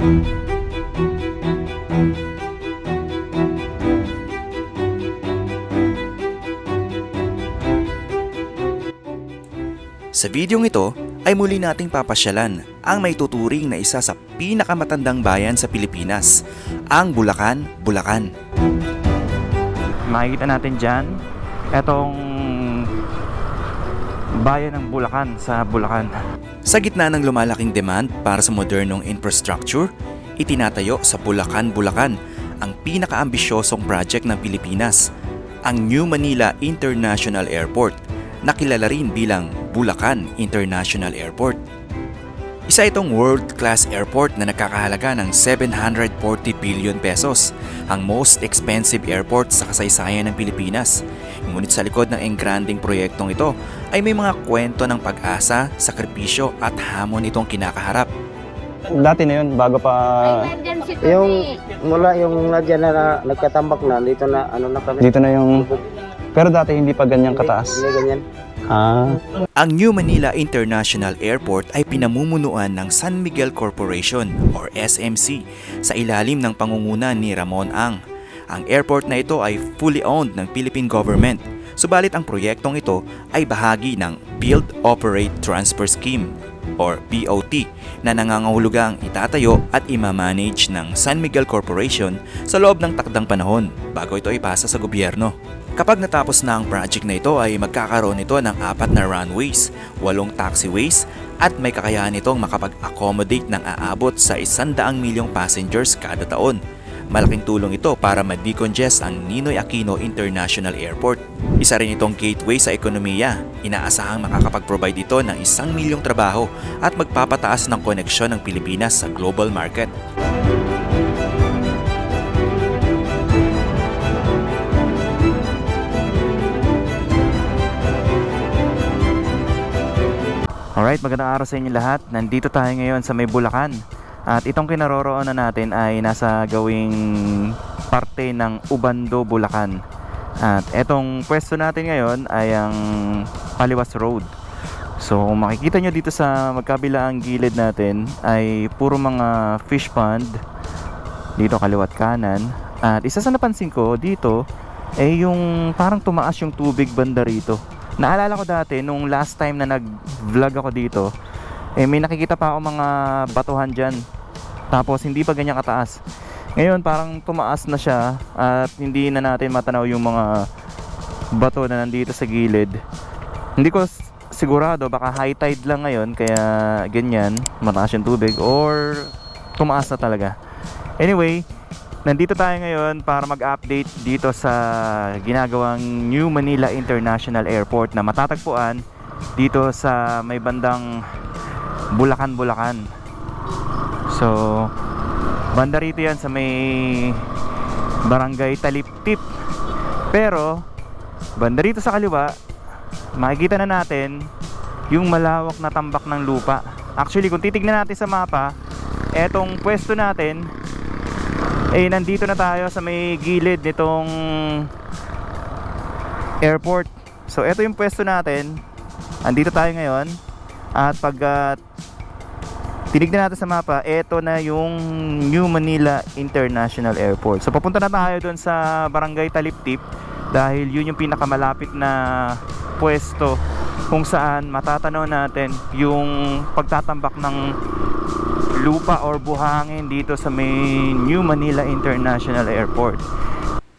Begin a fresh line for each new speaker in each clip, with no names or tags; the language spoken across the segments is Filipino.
Sa videong ito ay muli nating papasyalan ang may tuturing na isa sa pinakamatandang bayan sa Pilipinas, ang Bulacan, Bulacan.
makikita natin dyan etong bayan ng Bulacan sa Bulacan
Sa gitna ng lumalaking demand para sa modernong infrastructure, itinatayo sa Bulacan, Bulacan ang pinakaambisyosong project ng Pilipinas, ang New Manila International Airport, na kilala rin bilang Bulacan International Airport. Isa itong world-class airport na nakakahalaga ng 740 billion pesos, ang most expensive airport sa kasaysayan ng Pilipinas. Ngunit sa likod ng engranding proyektong ito ay may mga kwento ng pag-asa, sakripisyo at hamon itong kinakaharap.
Dati na yun, bago pa...
Yung mula yung nadyan na, na nagkatambak na, dito na ano na kami.
Dito na yung... Pero dati hindi pa ganyang kataas.
Hindi ganyan.
Ah,
Ang New Manila International Airport ay pinamumunuan ng San Miguel Corporation or SMC sa ilalim ng pangunguna ni Ramon Ang. Ang airport na ito ay fully owned ng Philippine government. Subalit ang proyektong ito ay bahagi ng Build Operate Transfer Scheme or BOT na nangangahulugang itatayo at imamanage ng San Miguel Corporation sa loob ng takdang panahon bago ito ipasa sa gobyerno. Kapag natapos na ang project na ito ay magkakaroon ito ng apat na runways, walong taxiways at may kakayahan itong makapag-accommodate ng aabot sa 100 milyong passengers kada taon. Malaking tulong ito para ma-decongest ang Ninoy Aquino International Airport. Isa rin itong gateway sa ekonomiya. Inaasahang makakapag-provide ito ng isang milyong trabaho at magpapataas ng koneksyon ng Pilipinas sa global market.
Alright, magandang araw sa inyo lahat. Nandito tayo ngayon sa may Bulacan. At itong kinaroroonan natin ay nasa gawing parte ng Ubando, Bulacan. At etong pwesto natin ngayon ay ang Paliwas Road. So makikita nyo dito sa magkabilaang gilid natin ay puro mga fish pond dito kaliwat kanan. At isa sa napansin ko dito ay yung parang tumaas yung tubig banda rito. Naalala ko dati nung last time na nag-vlog ako dito, eh may nakikita pa ako mga batuhan dyan. Tapos hindi pa ganyan kataas. Ngayon parang tumaas na siya at hindi na natin matanaw yung mga bato na nandito sa gilid. Hindi ko sigurado baka high tide lang ngayon kaya ganyan, mataas yung tubig or tumaas na talaga. Anyway, nandito tayo ngayon para mag-update dito sa ginagawang New Manila International Airport na matatagpuan dito sa may bandang Bulacan, Bulacan. So, banda rito yan sa may barangay Taliptip. Pero, banda rito sa kaliwa, makikita na natin yung malawak na tambak ng lupa. Actually, kung titignan natin sa mapa, etong pwesto natin eh nandito na tayo sa may gilid nitong airport. So ito yung pwesto natin. Andito tayo ngayon. At pag ah, tinignan natin sa mapa, ito na yung New Manila International Airport. So papunta na tayo doon sa Barangay Taliptip dahil yun yung pinakamalapit na pwesto kung saan matatanaw natin yung pagtatambak ng lupa or buhangin dito sa may New Manila International Airport.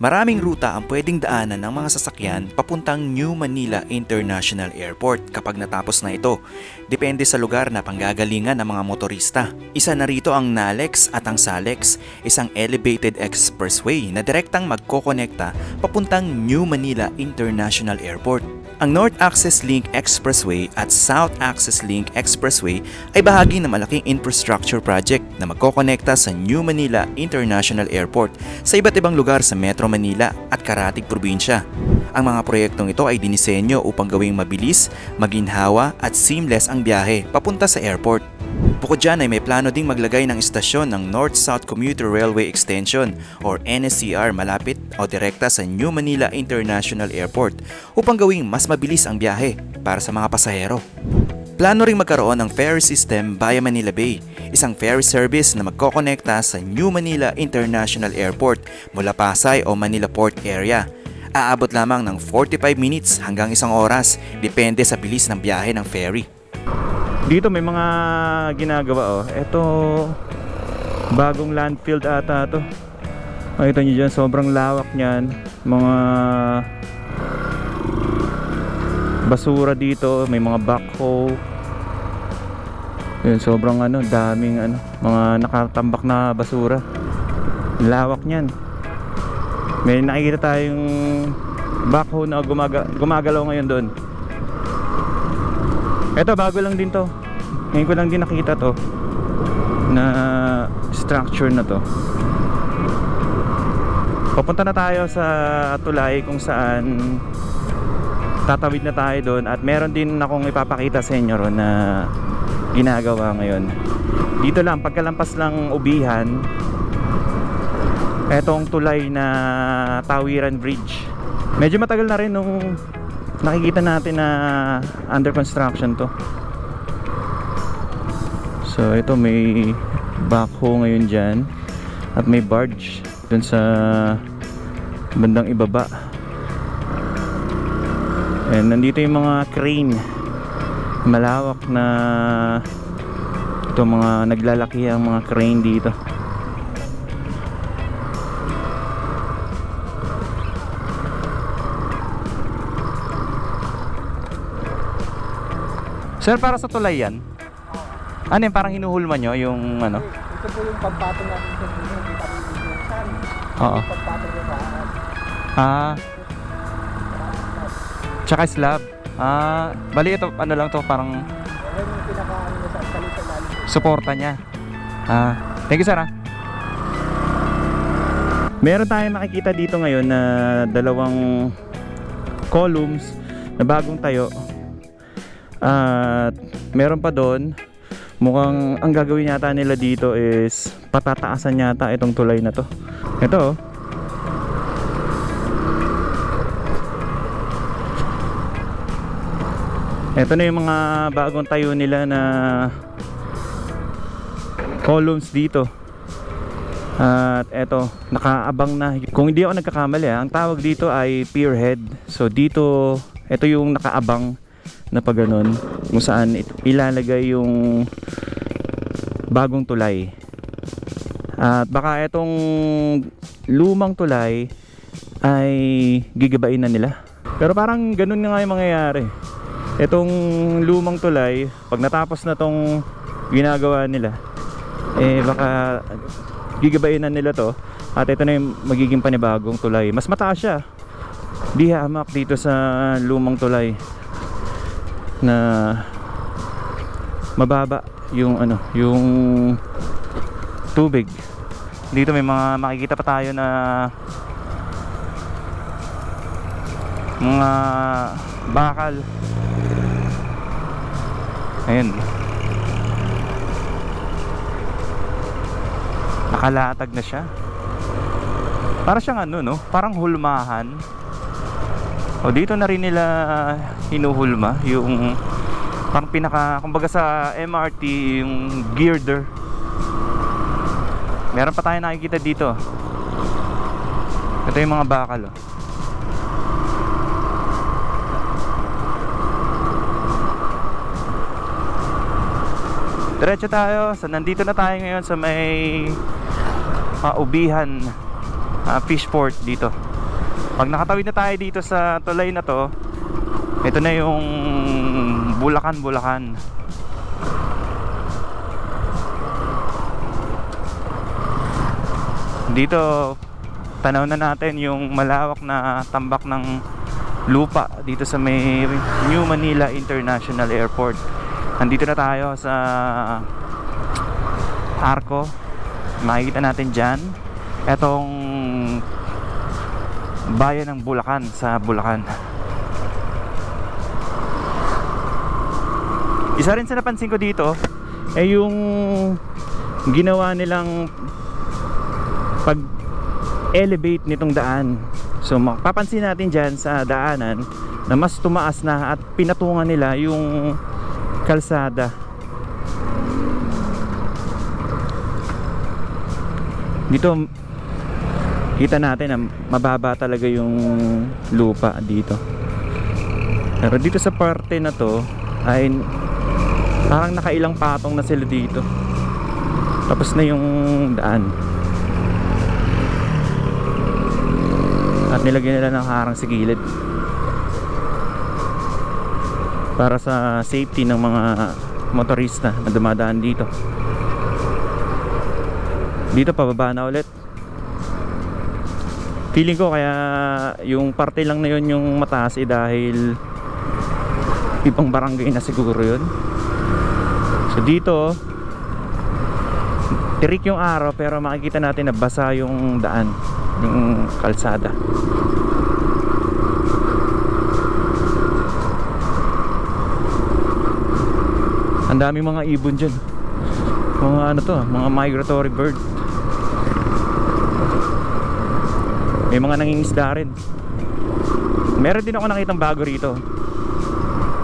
Maraming ruta ang pwedeng daanan ng mga sasakyan papuntang New Manila International Airport kapag natapos na ito. Depende sa lugar na panggagalingan ng mga motorista. Isa na rito ang NALEX at ang SALEX, isang elevated expressway na direktang magkokonekta papuntang New Manila International Airport. Ang North Access Link Expressway at South Access Link Expressway ay bahagi ng malaking infrastructure project na magkokonekta sa New Manila International Airport sa iba't ibang lugar sa Metro Manila at Karatig Probinsya. Ang mga proyektong ito ay dinisenyo upang gawing mabilis, maginhawa at seamless ang biyahe papunta sa airport. Bukod dyan ay may plano ding maglagay ng istasyon ng North-South Commuter Railway Extension or NSCR malapit o direkta sa New Manila International Airport upang gawing mas mabilis ang biyahe para sa mga pasahero. Plano ring magkaroon ng ferry system via Manila Bay, isang ferry service na magkokonekta sa New Manila International Airport mula Pasay o Manila Port area. Aabot lamang ng 45 minutes hanggang isang oras, depende sa bilis ng biyahe ng ferry.
Dito may mga ginagawa oh. Ito bagong landfill ata to. Makita niyo dyan, sobrang lawak niyan. Mga basura dito, may mga backhoe. Yun, sobrang ano, daming ano, mga nakatambak na basura. Lawak niyan. May nakikita tayong backhoe na gumaga gumagalaw ngayon doon. Ito bago lang din to. Ngayon ko lang din nakita to na structure na to. Papunta na tayo sa tulay kung saan tatawid na tayo doon at meron din akong ipapakita sa inyo ron na ginagawa ngayon. Dito lang pagkalampas lang ubihan etong tulay na Tawiran Bridge. Medyo matagal na rin nung nakikita natin na under construction to so ito may backhoe ngayon dyan at may barge dun sa bandang ibaba and nandito yung mga crane malawak na ito mga naglalaki ang mga crane dito Sir, para sa tulay yan? Ano yung parang hinuhulma nyo yung ano?
Ito po yung pagpatong natin sa dito. Kita mo yung sun.
Oo.
Pagpatong niya sa
Ah. Tsaka slab. Ah, bali ito ano lang to parang
Yan yung pinaka-ano niya sa salita lalim.
suporta niya. Ah, thank you sir ah. Meron tayong makikita dito ngayon na dalawang columns na bagong tayo. At meron pa doon mukhang ang gagawin yata nila dito is patataasan yata itong tulay na to. Ito oh. Ito na yung mga bagong tayo nila na columns dito. At eto, nakaabang na. Kung hindi ako nagkakamali, ah, ang tawag dito ay pier head. So dito, ito yung nakaabang na pag ganun, kung saan ilalagay yung bagong tulay. At baka itong lumang tulay ay gigibain na nila. Pero parang ganun nga yung mangyayari. Itong lumang tulay, pag natapos na tong ginagawa nila, eh baka gigabain na nila to at ito na yung magiging panibagong tulay. Mas mataas siya. Di hamak dito sa lumang tulay na mababa yung ano, yung tubig. Dito may mga makikita pa tayo na mga bakal. Ayun. Nakalatag na siya. Para siyang ano no, parang hulmahan. O dito na rin nila hinuhulma yung parang pinaka kumbaga sa MRT yung girder. Meron pa tayo nakikita dito. Ito yung mga bakal oh. Diretso tayo. So nandito na tayo ngayon sa may uh, ubihan uh, fish port dito. Pag nakatawid na tayo dito sa tulay na to, ito na yung Bulacan-Bulacan. Dito tanaw na natin yung malawak na tambak ng lupa dito sa may New Manila International Airport. Nandito na tayo sa Arco. Makikita natin dyan. Etong bayan ng Bulacan sa Bulacan. Isa rin sa napansin ko dito ay yung ginawa nilang pag elevate nitong daan. So mapapansin natin dyan sa daanan na mas tumaas na at pinatungan nila yung kalsada. Dito kita natin na mababa talaga yung lupa dito. Pero dito sa parte na to ay parang nakailang patong na sila dito. Tapos na yung daan. At nilagyan nila ng harang sa gilid. Para sa safety ng mga motorista na dumadaan dito. Dito pababa na ulit. Feeling ko kaya yung parte lang na yun yung mataas eh dahil ibang barangay na siguro yun. So dito tirik yung araw pero makikita natin na basa yung daan, yung kalsada. Ang dami mga ibon dyan. Mga ano to, mga migratory bird. May mga nangingisda rin. Meron din ako nakitang bago rito.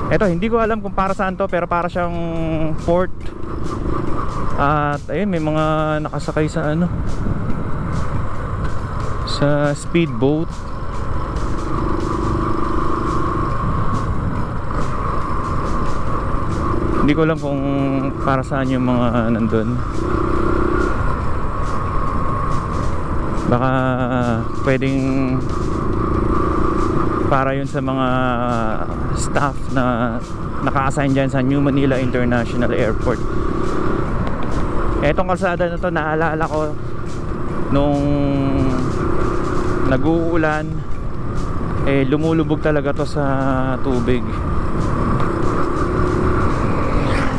Eto, hindi ko alam kung para saan to pero para siyang port. At ayun, may mga nakasakay sa ano sa speedboat. Hindi ko alam kung para saan yung mga nandun. Baka pwedeng para yun sa mga staff na naka-assign dyan sa New Manila International Airport. Etong kalsada na to naalala ko nung nag-uulan eh lumulubog talaga to sa tubig.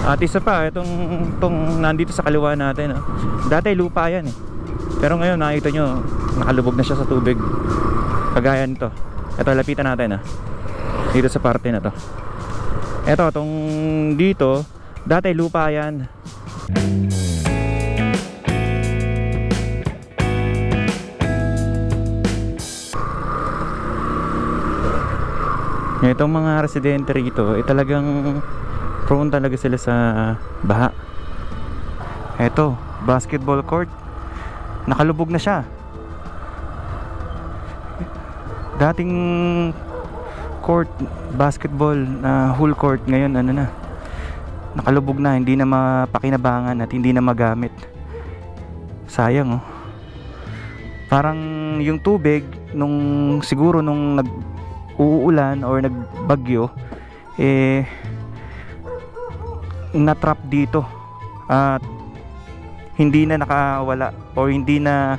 At isa pa, itong, itong nandito sa kaliwa natin. ah. Dati lupa yan eh. Pero ngayon nakita nyo, nakalubog na siya sa tubig. Kagaya nito. Ito, lapitan natin ah. Dito sa parte na to. Ito, itong dito, dati lupa yan. Itong mga residente rito, eh talagang prone talaga sila sa baha. Eto, basketball court. Nakalubog na siya. Dating court, basketball na whole court ngayon ano na. Nakalubog na, hindi na mapakinabangan at hindi na magamit. Sayang oh. Parang yung tubig nung siguro nung nag uulan or nagbagyo eh na-trap dito at hindi na nakawala o hindi na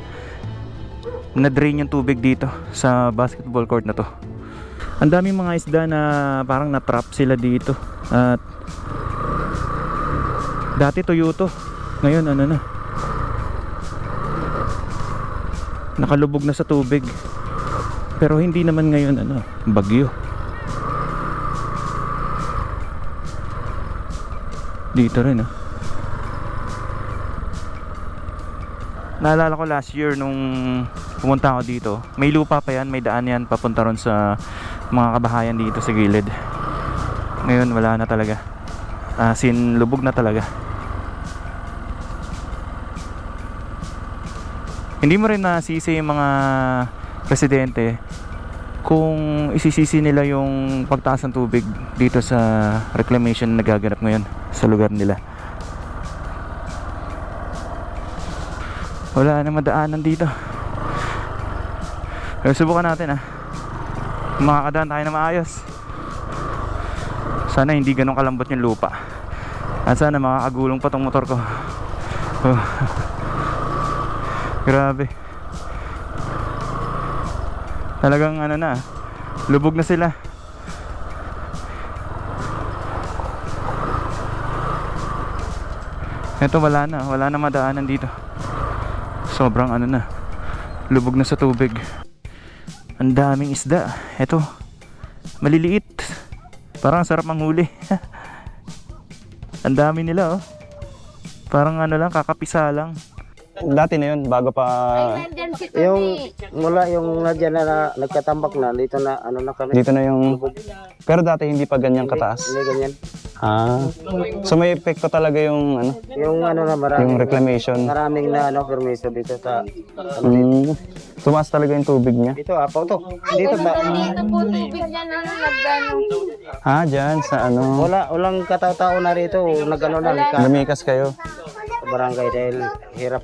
na-drain yung tubig dito sa basketball court na to. Ang daming mga isda na parang na-trap sila dito at dati tuyo to. Ngayon ano na. Nakalubog na sa tubig. Pero hindi naman ngayon ano, bagyo. Dito rin ah. Naalala ko last year nung pumunta ako dito, may lupa pa yan, may daan yan papunta ron sa mga kabahayan dito sa gilid. Ngayon wala na talaga. Ah, sin lubog na talaga. Hindi mo rin nasisi yung mga residente kung isisisi nila yung pagtaas ng tubig dito sa reclamation na nagaganap ngayon sa lugar nila. Wala na madaanan dito. Pero subukan natin ah. Makakadaan tayo na maayos. Sana hindi ganun kalambot yung lupa. At sana makakagulong pa tong motor ko. Oh. Grabe. Talagang ano na, lubog na sila. Ito wala na, wala na madaanan dito. Sobrang ano na, lubog na sa tubig. Ang daming isda. Ito, maliliit. Parang sarap manghuli. Ang dami nila oh. Parang ano lang, kakapisa lang.
Dati na yun, bago pa...
Ay, nandyan si Tony.
Yung mula yung nadyan na, na nagkatambak na dito na ano na kami.
Dito na yung... Pero dati hindi pa ganyang kataas.
Hindi ganyan.
Ah. So may epekto talaga yung ano,
Yung ano na maraming
yung reclamation.
maraming na ano permiso dito sa ano,
Mm. Tumaas talaga yung tubig niya.
dito apaw to. Dito ba?
Dito po tubig niya na nagano.
Ah, dyan sa ano.
Wala walang kataw-tao na rito, nagano na ka
Lumikas kayo.
barangay dahil hirap.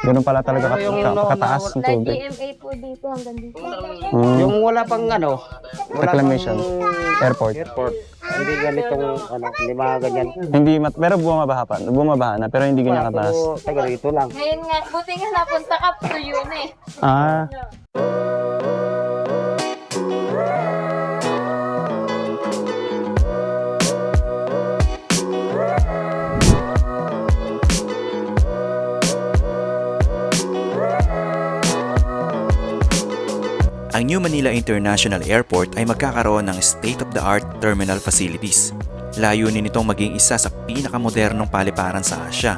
Ganun pala talaga kat-
Yung
ka- kataas yung
Like
tubig.
GMA po dito hanggang dito.
Mm.
Yung wala pang ano, wala
Reclamation.
pang
Airport.
airport. Hindi ganitong ano, hindi mga ganyan.
Hindi mat pero bumabaha pa. Bumabaha na pero hindi ganyan kataas.
Pero taga rito lang.
Ngayon nga, buti nga napunta ka po yun eh.
Ah.
Ang New Manila International Airport ay magkakaroon ng state-of-the-art terminal facilities. Layunin nitong maging isa sa pinakamodernong paliparan sa Asya.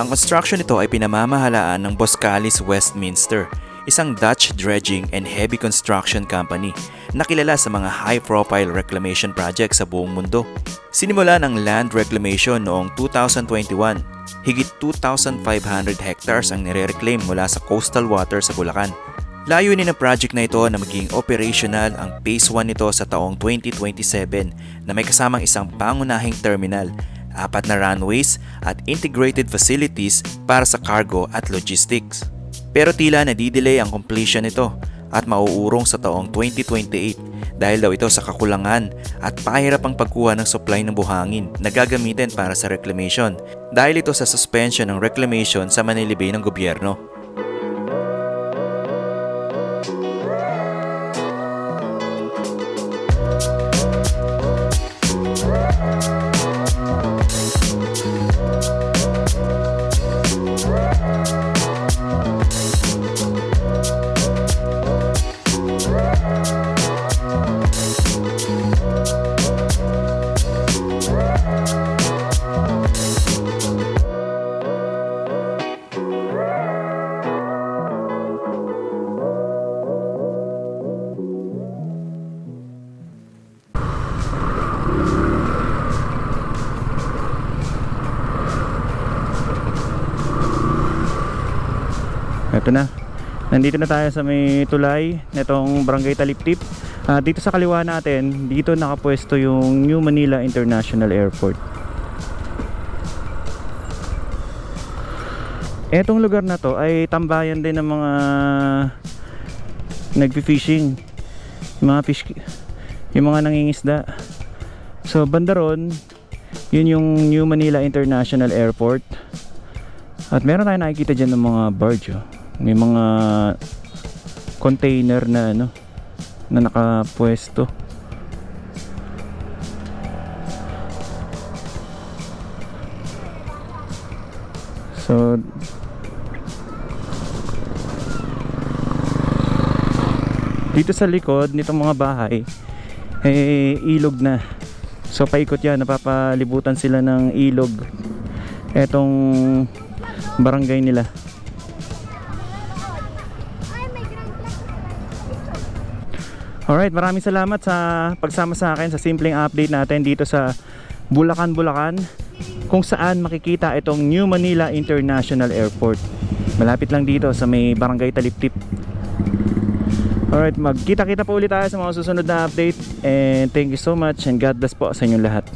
Ang construction nito ay pinamamahalaan ng Boskalis Westminster, isang Dutch dredging and heavy construction company na kilala sa mga high-profile reclamation projects sa buong mundo. Sinimula ng land reclamation noong 2021. Higit 2,500 hectares ang nire-reclaim mula sa coastal water sa Bulacan. Layunin ng project na ito na maging operational ang Phase 1 nito sa taong 2027 na may kasamang isang pangunahing terminal, apat na runways at integrated facilities para sa cargo at logistics. Pero tila nadidelay ang completion nito at mauurong sa taong 2028 dahil daw ito sa kakulangan at pahirap ang pagkuha ng supply ng buhangin na gagamitin para sa reclamation dahil ito sa suspension ng reclamation sa manilibay ng gobyerno.
Ito na. Nandito na tayo sa may tulay nitong Barangay Taliptip. Ah, dito sa kaliwa natin, dito nakapwesto yung New Manila International Airport. Etong lugar na to ay tambayan din ng mga nagfi-fishing. Yung mga fish yung mga nangingisda. So banda ron, yun yung New Manila International Airport. At meron tayong nakikita dyan ng mga barge oh. May mga container na ano na nakapwesto. So dito sa likod nitong mga bahay eh ilog na. So paikot yan, napapalibutan sila ng ilog. Etong barangay nila. Alright, maraming salamat sa pagsama sa akin sa simpleng update natin dito sa Bulacan, Bulacan kung saan makikita itong New Manila International Airport. Malapit lang dito sa may Barangay Taliptip. Alright, magkita-kita po ulit tayo sa mga susunod na update and thank you so much and God bless po sa inyong lahat.